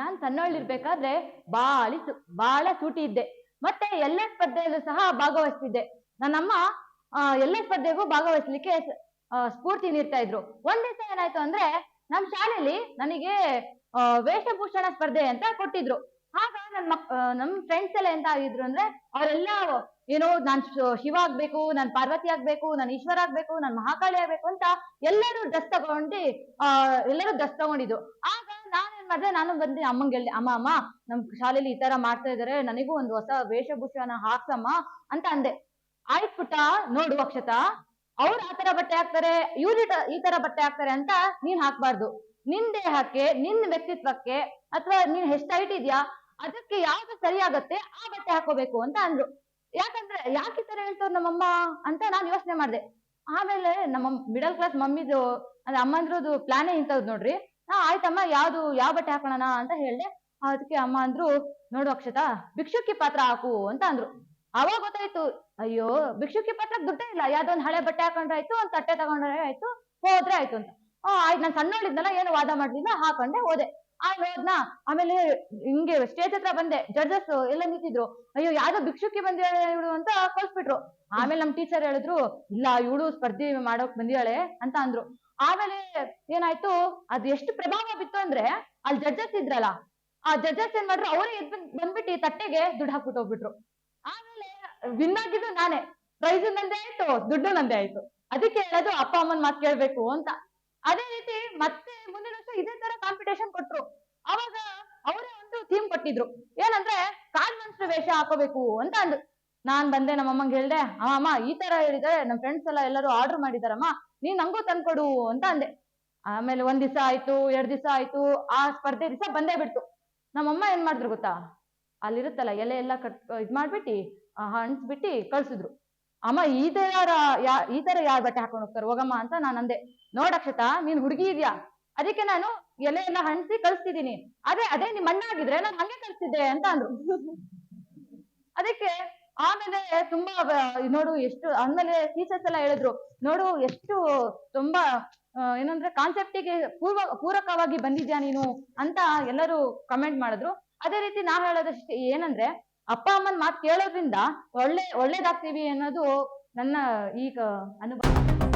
ನಾನ್ ಸಣ್ಣವಳಿರ್ಬೇಕಾದ್ರೆ ಬಾಳಿ ಬಾಳ ಸೂಟಿ ಇದ್ದೆ. ಮತ್ತೆ ಎಲ್ಲ ಸ್ಪರ್ಧೆಯಲ್ಲೂ ಸಹ ಭಾಗವಹಿಸ್ತಿದ್ದೆ. ನನ್ನಮ್ಮ ಎಲ್ಲ ಸ್ಪರ್ಧೆಗೂ ಭಾಗವಹಿಸ್ಲಿಕ್ಕೆ ಸ್ಫೂರ್ತಿ ನೀಡ್ತಾ ಇದ್ರು. ಒಂದ್ ದಿವಸ ಏನಾಯ್ತು ಅಂದ್ರೆ ನಮ್ ಶಾಲೆಯಲ್ಲಿ ನನಗೆ ವೇಷಭೂಷಣ ಸ್ಪರ್ಧೆ ಅಂತ ಕೊಟ್ಟಿದ್ರು. ಆಗ ನನ್ ಮಕ್ ನಮ್ ಫ್ರೆಂಡ್ಸ್ ಎಲ್ಲ ಎಂತ ಆಗಿದ್ರು ಅಂದ್ರೆ ಅವರೆಲ್ಲ, ಏನೋ ನಾನ್ ಶಿವ ಆಗ್ಬೇಕು, ನಾನ್ ಪಾರ್ವತಿ ಆಗ್ಬೇಕು, ನಾನ್ ಈಶ್ವರ ಆಗ್ಬೇಕು, ನಾನ್ ಮಹಾಕಾಳಿ ಆಗ್ಬೇಕು ಅಂತ ಎಲ್ಲರೂ ಡ್ರೆಸ್ ತಗೊಂಡು ಎಲ್ಲರೂ ಡ್ರೆಸ್ ತಗೊಂಡಿದ್ರು. ಆಗ ಮಾಡಿದೆ ನಾನು ಬಂದು ಅಮ್ಮಂಗೆ ಹೇಳಿದೆ ಅಮ್ಮ ಅಮ್ಮ, ನಮ್ ಶಾಲೆಲಿ ಈ ತರ ಮಾಡ್ತಾ ಇದಾರೆ, ನನಗೂ ಒಂದು ಹೊಸ ವೇಷಭೂಷಣ ಹಾಕ್ಸಮ್ಮ ಅಂತ ಅಂದೆ. ಆಯ್ತ್ ಪುಟ್ಟ, ನೋಡು ಅಕ್ಷತಾ, ಅವ್ರು ಆ ತರ ಬಟ್ಟೆ ಹಾಕ್ತಾರೆ, ಇವ್ರು ಈ ತರ ಬಟ್ಟೆ ಹಾಕ್ತಾರೆ ಅಂತ ನೀನ್ ಹಾಕ್ಬಾರ್ದು. ನಿನ್ ದೇಹಕ್ಕೆ, ನಿನ್ ವ್ಯಕ್ತಿತ್ವಕ್ಕೆ ಅಥವಾ ನೀನ್ ಎಷ್ಟು ಹೈಟ್ ಇದೆಯಾ, ಅದಕ್ಕೆ ಯಾವ್ದು ಸರಿ ಆಗತ್ತೆ ಆ ಬಟ್ಟೆ ಹಾಕೋಬೇಕು ಅಂತ ಅಂದ್ರು. ಯಾಕಂದ್ರೆ ಯಾಕೆ ಈ ತರ ಹೇಳ್ತಾರ ನಮ್ಮಮ್ಮ ಅಂತ ನಾನು ಯೋಚನೆ ಮಾಡಿದೆ. ಆಮೇಲೆ ನಮ್ಮ ಮಿಡಲ್ ಕ್ಲಾಸ್ ಮಮ್ಮಿದು ಅಂದ್ರೆ ಅಮ್ಮಂದ್ರದ್ದು ಪ್ಲಾನೇ ಇಂಥದ್ದು ನೋಡ್ರಿ. ಹಾ, ಆಯ್ತಮ್ಮ. ಯಾವ್ದು, ಯಾವ ಬಟ್ಟೆ ಹಾಕೋಣ ಅಂತ ಹೇಳ್ದೆ. ಅದಕ್ಕೆ ಅಮ್ಮ ಅಂದ್ರು, ನೋಡು ಅಕ್ಷತಾ, ಭಿಕ್ಷುಕಿ ಪಾತ್ರ ಹಾಕು ಅಂತ ಅಂದ್ರು. ಅವಾಗ ಗೊತ್ತಾಯ್ತು, ಅಯ್ಯೋ, ಭಿಕ್ಷುಕಿ ಪಾತ್ರ ದುಡ್ಡೇ ಇಲ್ಲ. ಯಾವ್ದೋ ಒಂದ್ ಹಳೆ ಬಟ್ಟೆ ಹಾಕೊಂಡ್ರೆ ಆಯ್ತು, ಒಂದ್ ತಟ್ಟೆ ತಗೊಂಡ್ರೆ ಆಯ್ತು, ಹೋದ್ರೆ ಆಯ್ತು ಅಂತ. ಹಾ, ಆಯ್ತು, ನಾನು ಸಣ್ಣವಳಿದ್ನಲ್ಲ, ಏನು ವಾದ ಮಾಡ್ಲಿಲ್ಲ, ಹಾಕೊಂಡೆ ಹೋದೆ. ಆಮೇಲೆ ಹೋದ್ನ, ಆಮೇಲೆ ಹಿಂಗೆ ಸ್ಟೇಜ್ ಹತ್ರ ಬಂದೆ. ಜಡ್ಜಸ್ ಎಲ್ಲ ನಿಂತಿದ್ರು. ಅಯ್ಯೋ, ಯಾವ್ದೋ ಭಿಕ್ಷುಕಿ ಬಂದಿದ್ದಾಳೆ ಇವಳು ಅಂತ ಕಳ್ಸ್ಬಿಟ್ರು ಆಮೇಲೆ ನಮ್ ಟೀಚರ್ ಹೇಳಿದ್ರು, ಇಲ್ಲ, ಇವಳು ಸ್ಪರ್ಧೆ ಮಾಡೋಕ್ ಬಂದಿದ್ದಾಳೆ ಅಂತ ಅಂದ್ರು. ಆಮೇಲೆ ಏನಾಯ್ತು? ಅದ್ ಎಷ್ಟು ಪ್ರಭಾವ ಬಿತ್ತು ಅಂದ್ರೆ ಅಲ್ಲಿ ಜಡ್ಜಸ್ ಇದ್ರಲ್ಲ, ಆ ಜಡ್ಜಸ್ ಏನ್ ಮಾಡ್ರು? ಅವರೇ ಎದ್ ಬಂದ್- ಬಂದ್ಬಿಟ್ಟು ತಟ್ಟೆಗೆ ದುಡ್ಡು ಹಾಕ್ಬಿಟ್ಟು ಹೋಗ್ಬಿಟ್ರು. ಆಮೇಲೆ ವಿನ್ ಆಗಿದ್ದು ನಾನೇ. ಪ್ರೈಸ್ ನಂದೇ ಆಯ್ತು, ದುಡ್ಡು ನಂದೇ ಆಯ್ತು. ಅದಕ್ಕೆ ಹೇಳೋದು ಅಪ್ಪ ಅಮ್ಮನ್ ಮಾತು ಕೇಳ್ಬೇಕು ಅಂತ. ಅದೇ ರೀತಿ ಮತ್ತೆ ಮುಂದಿನ ವರ್ಷ ಇದೇ ತರ ಕಾಂಪಿಟೇಷನ್ ಕೊಟ್ರು. ಅವಾಗ ಅವರೇ ಒಂದು ಥೀಮ್ ಕೊಟ್ಟಿದ್ರು. ಏನಂದ್ರೆ ಕಾಡ್ ಮನ್ಸ್ಟ್ರ ವೇಷ ಹಾಕೋಬೇಕು ಅಂತ ಅಂದ್ರು. ನಾನ್ ಬಂದೆ ನಮ್ಮ ಅಮ್ಮಂಗೆ ಹೇಳ್ದೆ ಅಮ್ಮ, ಈ ತರ ಹೇಳಿದ್ರೆ, ನಮ್ ಫ್ರೆಂಡ್ಸ್ ಎಲ್ಲ ಎಲ್ಲರೂ ಆರ್ಡರ್ ಮಾಡಿದಾರಮ್ಮ, ನೀನ್ ನಂಗೂ ತಂದ್ಕೊಡು ಅಂತ ಅಂದೆ. ಆಮೇಲೆ ಒಂದ್ ದಿವಸ ಆಯ್ತು, ಎರಡ್ ದಿವಸ ಆಯ್ತು, ಆ ಸ್ಪರ್ಧೆ ದಿವಸ ಬಂದೇ ಬಿಡ್ತು. ನಮ್ಮಮ್ಮ ಏನ್ ಮಾಡಿದ್ರು ಗೊತ್ತಾ? ಅಲ್ಲಿರುತ್ತಲ್ಲ ಎಲೆ ಎಲ್ಲ ಕಟ್, ಇದ್ ಮಾಡ್ಬಿಟ್ಟಿ ಹಣ್ಸ್ಬಿಟ್ಟಿ ಕಳ್ಸಿದ್ರು. ಅಮ್ಮ, ಈ ತರ ಯಾ, ಈ ತರ ಯಾರ್ ಬಟ್ಟೆ ಹಾಕೊಂಡು ಹೋಗ್ತಾರೆ, ಹೋಗಮ್ಮ ಅಂತ ನಾನು ಅಂದೆ. ನೋಡಕ್ಷತಾ ನೀನ್ ಹುಡುಗಿ ಇದ್ಯಾ? ಅದಕ್ಕೆ ನಾನು ಎಲೆ ಎಲ್ಲ ಹಣ್ಸಿ ಕಳಿಸ್ತಿದೀನಿ ಅದೇ ಅದೇ ನಿಮ್ ಅಣ್ಣ ಆಗಿದ್ರೆ ನಾನು ಹಂಗೆ ಕಳಿಸ್ತಿದ್ದೆ ಅಂತ ಅಂದ್ರು. ಅದಕ್ಕೆ ಆಮೇಲೆ ತುಂಬಾ ನೋಡು ಎಷ್ಟು ಆಮೇಲೆ ಟೀಚರ್ಸ್ ಎಲ್ಲ ಹೇಳಿದ್ರು, ನೋಡು ಎಷ್ಟು ತುಂಬಾ ಏನಂದ್ರೆ ಕಾನ್ಸೆಪ್ಟಿಗೆ ಪೂರ್ವ, ಪೂರಕವಾಗಿ ಬಂದಿದ್ಯಾ ನೀನು ಅಂತ ಎಲ್ಲರೂ ಕಮೆಂಟ್ ಮಾಡಿದ್ರು. ಅದೇ ರೀತಿ ನಾ ಹೇಳೋದಷ್ಟೇ ಏನಂದ್ರೆ ಅಪ್ಪ, ಅಮ್ಮನ ಮಾತು ಕೇಳೋದ್ರಿಂದ ಒಳ್ಳೆ, ಒಳ್ಳೇದಾಗ್ತೀವಿ ಅನ್ನೋದು ನನ್ನ ಈಗ ಅನುಭವ.